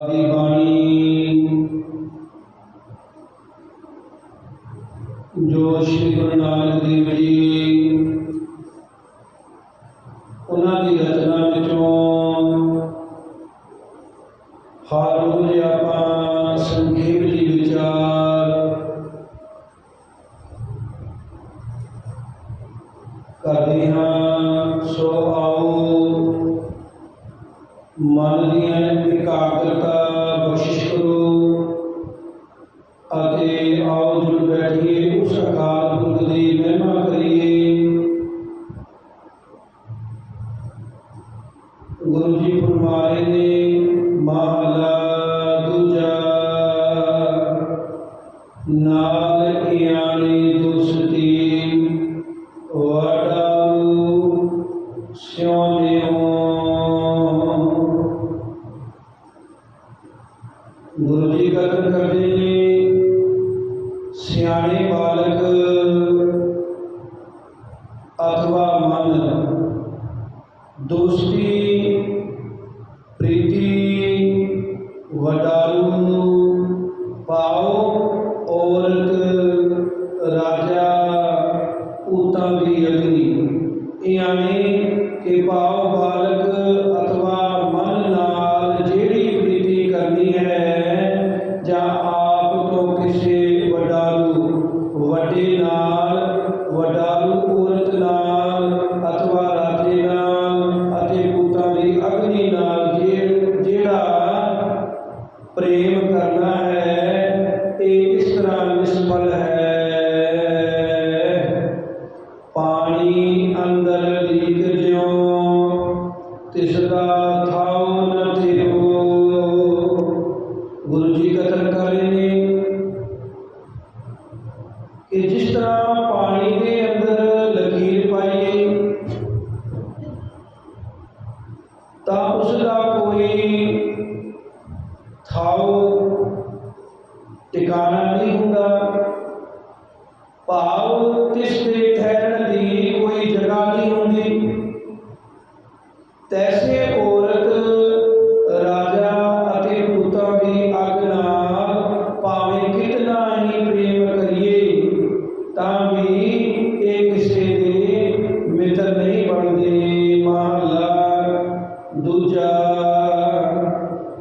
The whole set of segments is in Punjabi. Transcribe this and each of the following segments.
ਦੀ ਬਾਣੀ ਜੋ ਸ਼੍ਰੀ ਗੁਰੂ ਨਾਨਕ ਦੇਵ ਜੀ ਗੁਰੂ ਜੀ ਫਰਮਾ ਰਹੇ ਨੇ ਮਾਲਾ ਉਤਾਂ ਵੀ ਅਗਨੀ। ਇਆਣੇ ਕੇ ਭਾਵ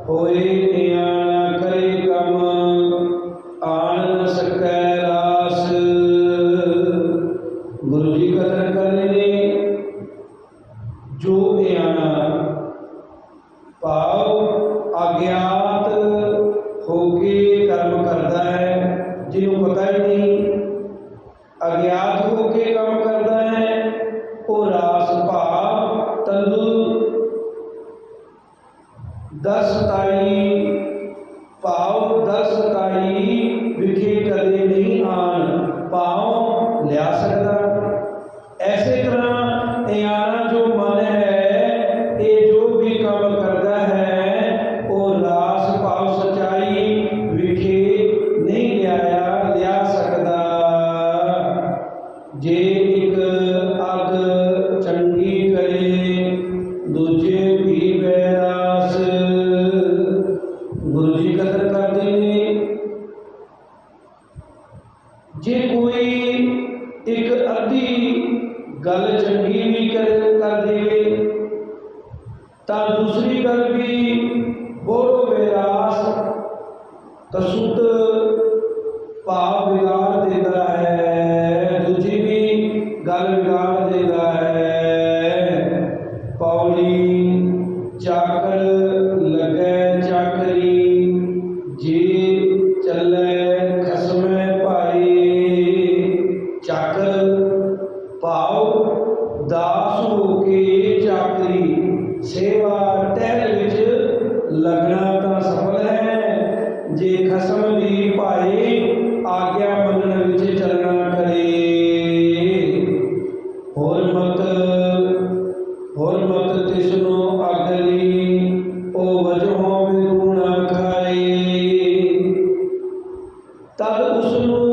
ਹੋਏ Tá, o Senhor.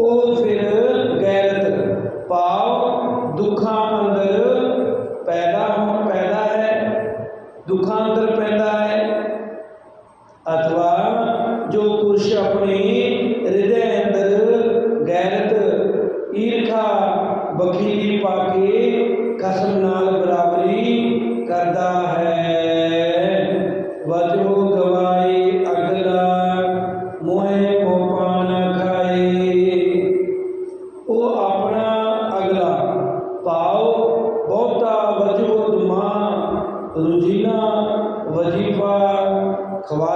Oh.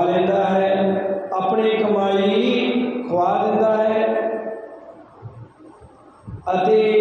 ਲੈਂਦਾ ਹੈ ਆਪਣੀ ਕਮਾਈ ਖਵਾ ਦਿੰਦਾ ਹੈ ਅਤੇ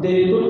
de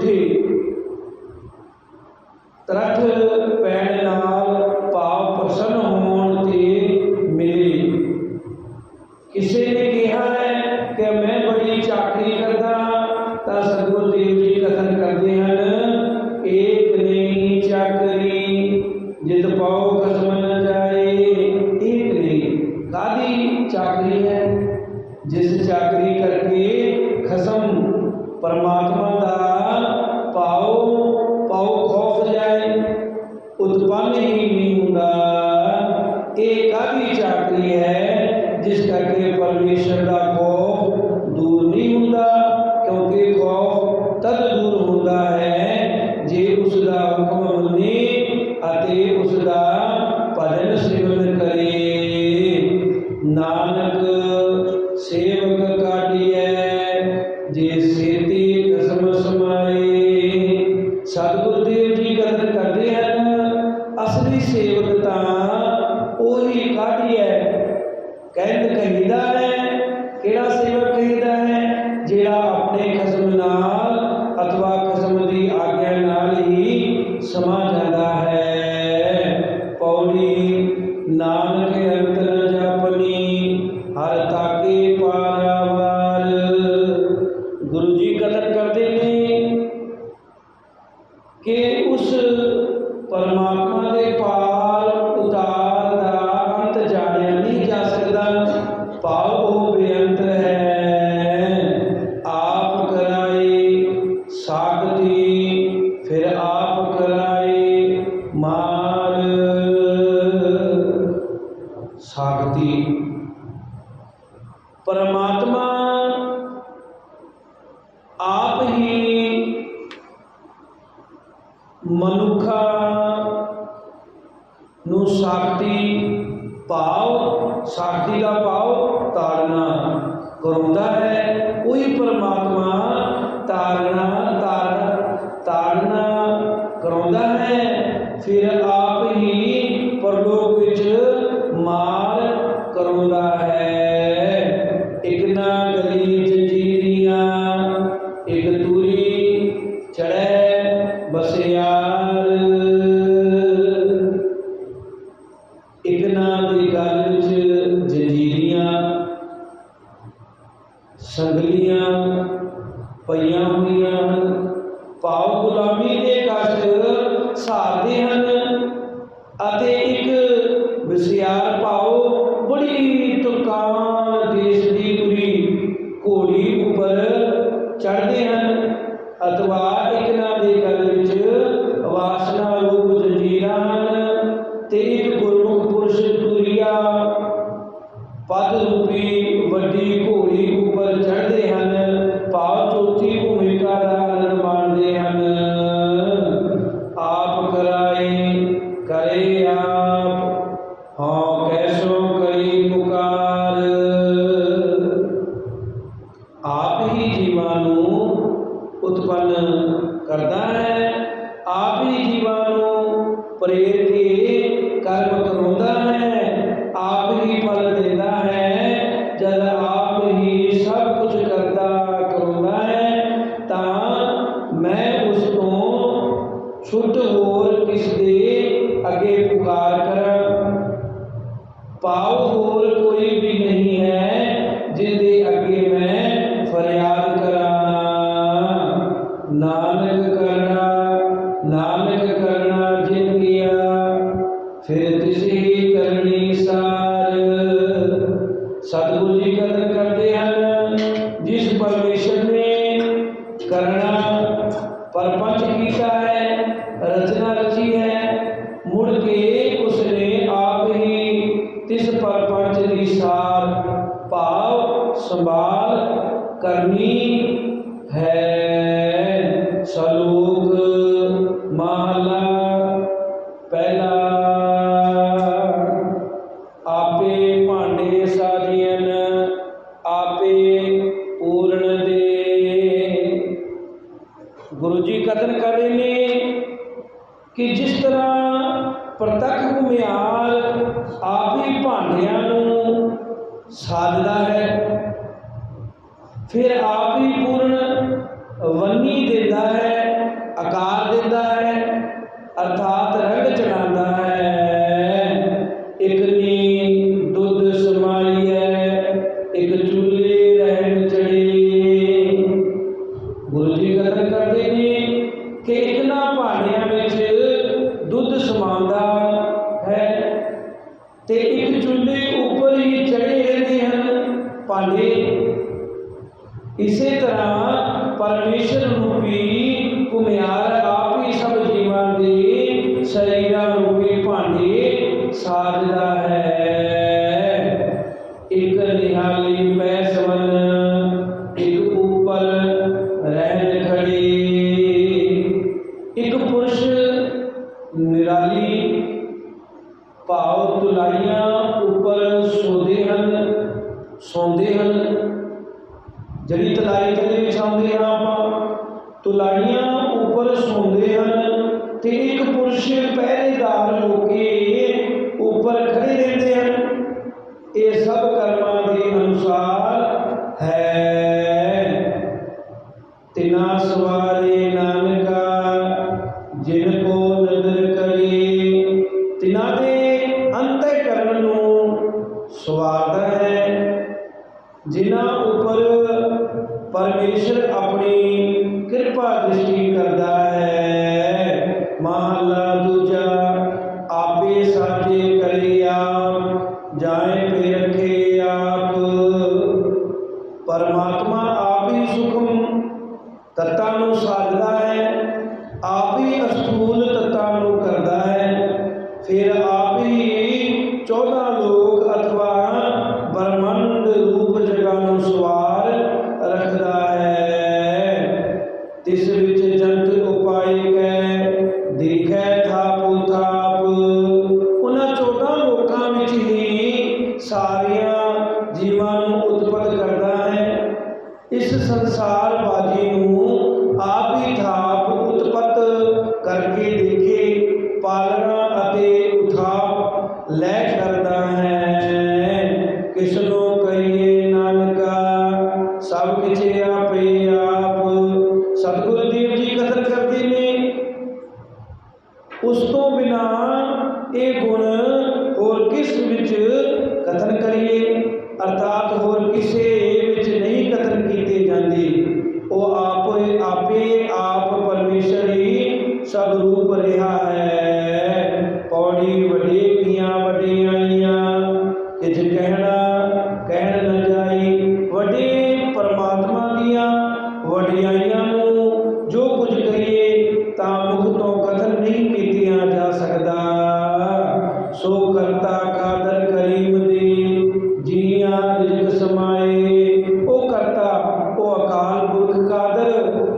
আমাদেরকে ਨੂੰ ਸਾਖੀ ਭਾਵ ਸਾਖੀ ਦਾ ਭਾਵ ਤਾੜਨਾ ਕਰਾਉਂਦਾ ਹੈ। ਉਹੀ ਪਰਮਾਤਮਾ ਤਾੜਨਾ ਤਾਰ ਹੁੰਦੀਆਂ ਹਨ। ਭਾਵ ਗੁਲਾਮੀ ਦੇ ਕਸ਼ਟ ਸਹਾਰਦੇ ਹਨ ਅਤੇ ਕਿ ਜਿਸ ਤਰ੍ਹਾਂ ਪ੍ਰਤੱਖ ਮਿਆਰ ਆਪੀ ਭਾਂਡਿਆਂ ਨੂੰ ਸਾਜਦਾ ਹੈ, ਫਿਰ ਆਪ ਹੀ ਪੂਰਨ ਵੰਨੀ ਦਿੰਦਾ ਹੈ, ਆਕਾਰ ਦਿੰਦਾ ਹੈ, ਅਰਥਾਤ evaluation subhanahu الرحيم ਉਸ ਤੋਂ ਬਿਨਾ ਇਹ ਗੁਣ ਹੋਰ ਕਿਸ ਵਿੱਚ ਕਥਨ ਕਰੀਏ? ਅਰਥਾਤ ਹੋਰ ਕਿਸੇ ਵਿੱਚ ਨਹੀਂ ਕਥਨ ਕੀਤੇ ਜਾਂਦੇ। ਉਹ ਆਪ, ਆਪੇ ਆਪ ਪਰਮੇਸ਼ਰ ਹੀ ਸਭ ਰੂਪ ਰਿਹਾ ਹੈ। ਪੌੜੀ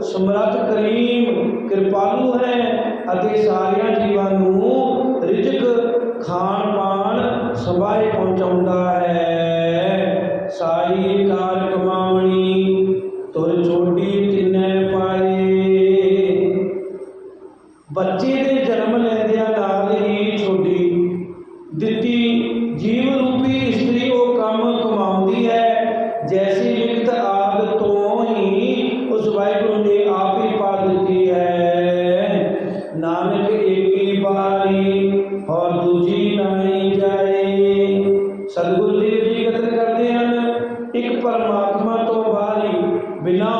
ਸਮਰੱਥ ਕਰੀਮ ਕਿਰਪਾਲੂ ਹੈ ਅਤੇ ਸਾਰਿਆਂ ਜੀਵਾਂ ਨੂੰ ਰਿਜਕ ਖਾਣ ਪਰਮਾਤਮਾ ਤੋਂ ਬਾਅਦ ਹੀ ਬਿਨਾਂ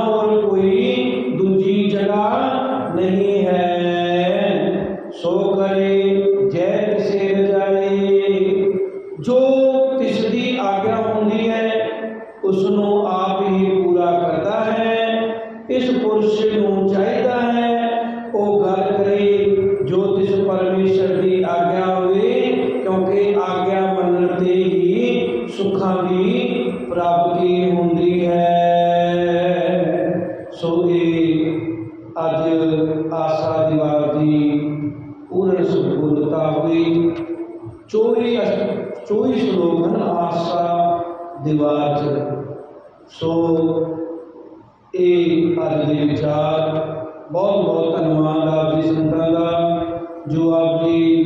24 ਅਸ਼- 24 ਸ਼ਲੋਕ ਹਨ ਆਸਾ ਦੀਵਾਰ ਚ ਸੋ ਇਹ ਅੱਜ ਦੇ ਵਿਚਾਰ। ਬਹੁਤ ਬਹੁਤ ਧੰਨਵਾਦ ਆਪ ਜੀ ਸੰਤਾਂ ਦਾ, ਜੋ ਆਪ ਜੀ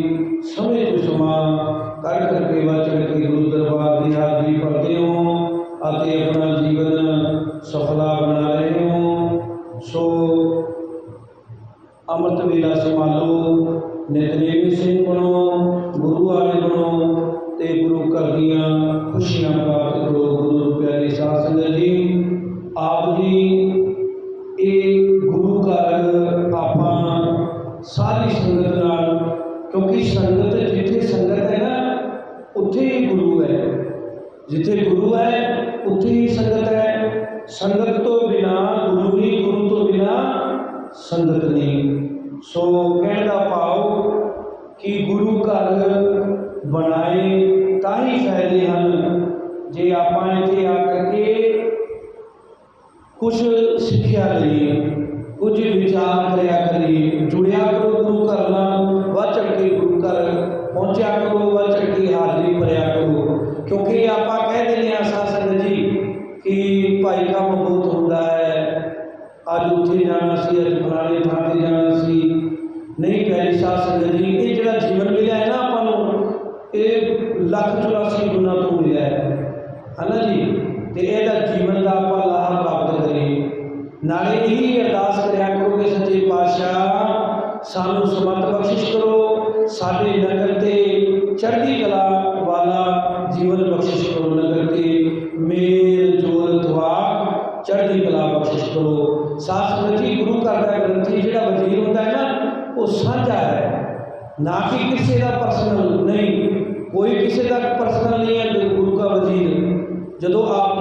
ਸਮੇਂ ਤੋਂ ਸਮਾਂ ਕਰ ਕਰਕੇ ਵਚਨ ਕੇ ਗੁਰੂ ਦਰਬਾਰ ਦੀ ਹਾਜ਼ਰੀ ਭਰਦੇ ਹੋ ਅਤੇ ਆਪਣਾ ਜੀਵਨ ਸਫਲਾ ਬਣਾ ਰਹੇ ਹੋ। ਸੋ ਅੰਮ੍ਰਿਤ ਵੇਲਾ ਸੰਭਾਲੋ ਨਿਤਨੇਮੀ ਸਿੰਘ ਬਣੋ ਵਾਲੇ ਬਣੋ ਤੇ ਗੁਰੂ ਘਰ ਦੀਆਂ ਖੁਸ਼ੀਆਂ ਪ੍ਰਾਪਤ ਕਰੋ, ਗੁਰੂ ਪਿਆਰੇ ਸਾਧ ਸੰਗਤ ਜੀ। ਆਪ ਜੀ, ਇਹ ਗੁਰੂ ਘਰ ਆਪਾਂ ਸਾਰੀ ਸੰਗਤ ਨਾਲ, ਕਿਉਂਕਿ ਸੰਗਤ ਜਿੱਥੇ ਸੰਗਤ ਹੈ ਨਾ, ਉੱਥੇ ਹੀ ਗੁਰੂ ਹੈ। ਜਿੱਥੇ ਗੁਰੂ ਹੈ, ਉੱਥੇ ਹੀ ਸੰਗਤ ਹੈ। ਸੰਗਤ ਅੱਜ ਜਾਣਾ ਸੀ, ਅੱਜ ਫਲਾਣੇ ਥਾਂ ਤੇ ਜਾਣਾ ਸੀ। ਨਹੀਂ ਪਿਆਰੀ ਸਾਧ ਸੰਗਤ ਜੀ ਇਹ ਜਿਹੜਾ ਜੀਵਨ ਮਿਲਿਆ ਹੈ ਨਾ ਆਪਾਂ ਨੂੰ, ਇਹ ਲੱਖ 84 ਗੁਣਾ ਤੋਂ ਮਿਲਿਆ ਹੈ। ਹਨਾ ਜੀ? ਤੇ ਇਹਦਾ ਜੀਵਨ ਦਾ ਆਪਾਂ ਲਾਭ ਪ੍ਰਾਪਤ ਕਰੀਏ। ਨਾਲੇ ਇਹੀ ਅਰਦਾਸ ਕਰਿਆ ਕਰੋ ਕਿ ਸੱਚੇ ਪਾਤਸ਼ਾਹ, ਸਾਨੂੰ ਸਮਤ ਬਖਸ਼ਿਸ਼ ਕਰੋ। ਸਾਡੇ ਨਗਰ ਤੇ ਚੜ੍ਹਦੀ ਕਲਾ ਵਾਲਾ ਜੀਵਨ ਬਖਸ਼ਿਸ਼ ਕਰੋ ਨਗਰ ਨਾ ਕਿ ਕਿਸੇ ਦਾ ਪਰਸਨਲ ਨਹੀਂ। ਕੋਈ ਕਿਸੇ ਦਾ ਪਰਸਨਲ ਨਹੀਂ ਹੈ, ਗੁਰੂ ਕਾ ਵਜ਼ੀਰ। ਜਦੋਂ ਆਪ